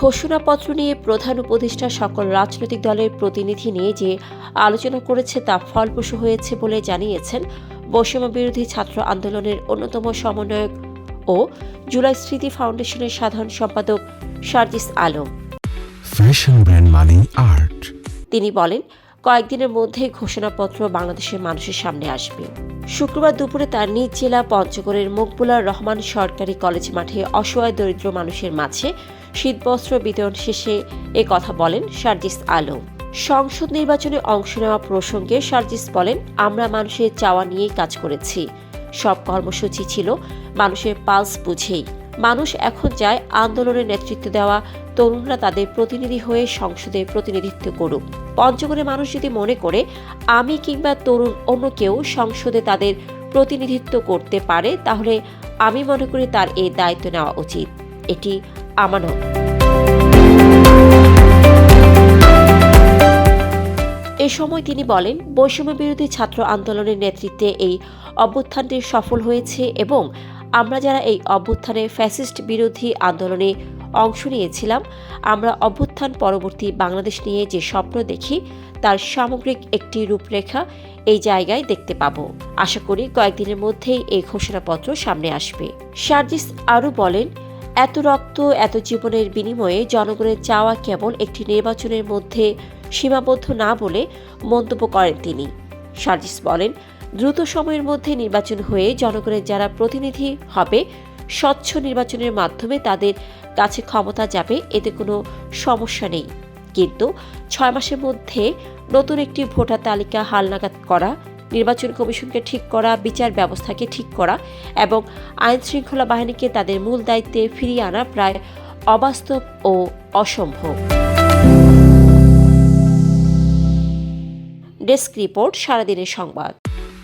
ঘোষণাপত্র নিয়ে প্রধান উপদেষ্টা সকল রাজনৈতিক দলের প্রতিনিধি নিয়ে যে আলোচনা করেছে তা ফলপ্রসূ হয়েছে বলে জানিয়েছেন বৈষম্য বিরোধী ছাত্র আন্দোলনের অন্যতম সমন্বয়ক ও জুলাই স্মৃতি ফাউন্ডেশনের সাধারণ সম্পাদক সার্জিস আলম। ফ্যাশন ব্র্যান্ড মানে আর্ট তিনি বলেন কয়েকদিনের মধ্যে ঘোষণাপত্র বাংলাদেশের মানুষের সামনে আসবে। শুক্রবার দুপুরে তার নিজ জেলা পঞ্চগড়ের মকবুলার রহমান সরকারি কলেজ মাঠে অসহায় দরিদ্র মানুষের মাঝে শীতবস্ত্র বিতরণ শেষে এ কথা বলেন সার্জিস আলম। সংসদ নির্বাচনে অংশ নেওয়া প্রসঙ্গে সার্জিস বলেন, আমরা মানুষের চাওয়া নিয়েই কাজ করেছি। সব কর্মসূচি ছিল মানুষের পালস বুঝেই। মানুষ এখন যায় আন্দোলনের নেতৃত্ব দেওয়া। তরুণরা তাদের প্রতিনিধি হয়ে সংসদে প্রতিনিধিত্ব করুক। পঞ্চগড়ের মানুষ যদি মনে করে, আমি কিংবা তরুণ অন্য কেউ সংসদে তাদের প্রতিনিধিত্ব করতে পারে, তাহলে আমি মনে করি তার এই দায়িত্ব নেওয়া উচিত। এটি আমানত। এ সময় তিনি বলেন বৈষম্য বিরোধী ছাত্র আন্দোলনের নেতৃত্বে এই অভ্যুত্থানটি সফল হয়েছে এবং আমরা যারা এই অভ্যুত্থানে ফ্যাসিস্ট বিরোধী আন্দোলনে অংশ নিয়েছিলাম, আমরা অভ্যুত্থান পরবর্তী বাংলাদেশ নিয়ে যে স্বপ্ন দেখি, তার সামগ্রিক একটি রূপরেখা এই জায়গায় দেখতে পাব। আশা করি কয়েকদিনের মধ্যেই এই ঘোষণাপত্র সামনে আসবে। সার্জিস আরও বলেন, এত রক্ত, এত জীবনের বিনিময়ে জনগণের চাওয়া কেবল একটি নির্বাচনের মধ্যে সীমাবদ্ধ না বলে মন্তব্য করেন তিনি। সার্জিস বলেন দ্রুত সময়ের মধ্যে নির্বাচন হয়ে জনগণের যারা প্রতিনিধি হবে, স্বচ্ছ নির্বাচনের মাধ্যমে তাদের কাছে ক্ষমতা যাবে, এতে কোনো সমস্যা নেই। কিন্তু ছয় মাসের মধ্যে নতুন একটি ভোটার তালিকা হালনাগাদ করা, নির্বাচন কমিশনকে ঠিক করা, বিচার ব্যবস্থাকে ঠিক করা এবং আইন শৃঙ্খলা বাহিনীকে তাদের মূল দায়িত্বে ফিরিয়ে আনা প্রায় অবাস্তব ও অসম্ভব। ডেস্ক রিপোর্ট, সারাদিনের সংবাদ।